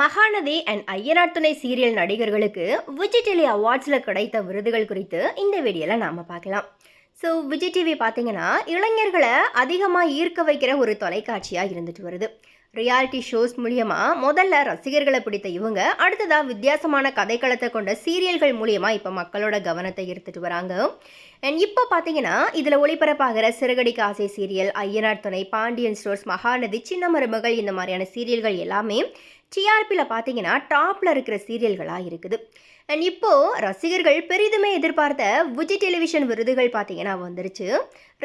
Mahanadi and Ayyanar துணை serial நடிகர்களுக்கு Vijay TV அவார்ட்ஸில் கிடைத்த விருதுகள் குறித்து இந்த வீடியோவில் நாம் பார்க்கலாம். ஸோ விஜய் டிவி பார்த்தீங்கன்னா இளைஞர்களை அதிகமாக ஈர்க்க வைக்கிற ஒரு தொலைக்காட்சியாக இருந்துட்டு வருது. ரியாலிட்டி ஷோஸ் மூலியமாக முதல்ல ரசிகர்களை பிடித்த இவங்க அடுத்ததாக வித்தியாசமான கதைக்களத்தை கொண்ட சீரியல்கள் மூலியமாக இப்போ மக்களோட கவனத்தை எடுத்துகிட்டு வராங்க. அண்ட் இப்போ பார்த்தீங்கன்னா இதில் ஒளிபரப்பாகிற சிறுகடி காசை சீரியல் ஐயனார் துணை பாண்டியன் ஸ்டோர்ஸ் மகாநதி சின்ன மருமகள் இந்த மாதிரியான சீரியல்கள் எல்லாமே டிஆர்பியில் பார்த்தீங்கன்னா டாப்பில் இருக்கிற சீரியல்களாக இருக்குது. அண்ட் இப்போது ரசிகர்கள் பெரிதுமே எதிர்பார்த்த விஜய் டெலிவிஷன் விருதுகள் பார்த்தீங்கன்னா வந்துருச்சு.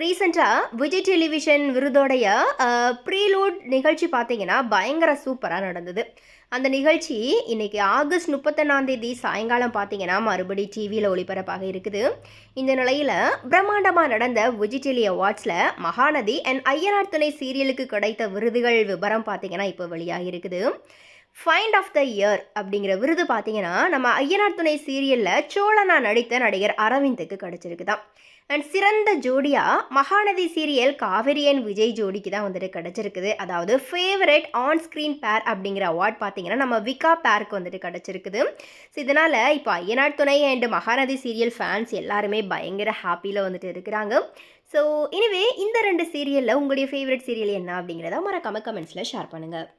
ரீசெண்டாக விஜய் டெலிவிஷன் விருதோடைய ப்ரீலூட் நிகழ்ச்சி பார்த்தீங்கன்னா பயங்கர சூப்பராக நடந்தது. அந்த நிகழ்ச்சி இன்னைக்கு ஆகஸ்ட் முப்பத்தொன்னாம் தேதி சாயங்காலம் பார்த்தீங்கன்னா மறுபடி டிவியில் ஒளிபரப்பாக இருக்குது. இந்த நிலையில் பிரம்மாண்டமாக நடந்த விஜய் அவார்ட்ஸில் மகாநதி அண்ட் ஐயனார் துணை சீரியலுக்கு கிடைத்த விருதுகள் விவரம் பார்த்தீங்கன்னா இப்போ வெளியாகி இருக்குது. ஃபைண்ட் ஆஃப் த இயர் அப்படிங்கிற விருது பார்த்தீங்கன்னா நம்ம ஐயனார் துணை சீரியலில் சோழனா நடித்த நடிகர் அரவிந்துக்கு கிடச்சிருக்குதான். அண்ட் சிறந்த ஜோடியாக மகாநதி சீரியல் காவேரியன் விஜய் ஜோடிக்கு தான் வந்துட்டு கிடச்சிருக்குது. அதாவது ஃபேவரட் ஆன் ஸ்க்ரீன் பேர் அப்படிங்கிற அவார்ட் பார்த்தீங்கன்னா நம்ம விகா பேருக்கு வந்துட்டு கிடச்சிருக்குது. ஸோ இதனால் இப்போ ஐயனார் துணை அண்ட் மகாநதி சீரியல் ஃபேன்ஸ் எல்லாருமே பயங்கர ஹாப்பியில் வந்துட்டு இருக்கிறாங்க. ஸோ இனிவே இந்த ரெண்டு சீரியலில் உங்களுடைய ஃபேவரட் சீரியல் என்ன அப்படிங்கிறத மறக்காம கமெண்ட்ஸில் ஷேர் பண்ணுங்கள்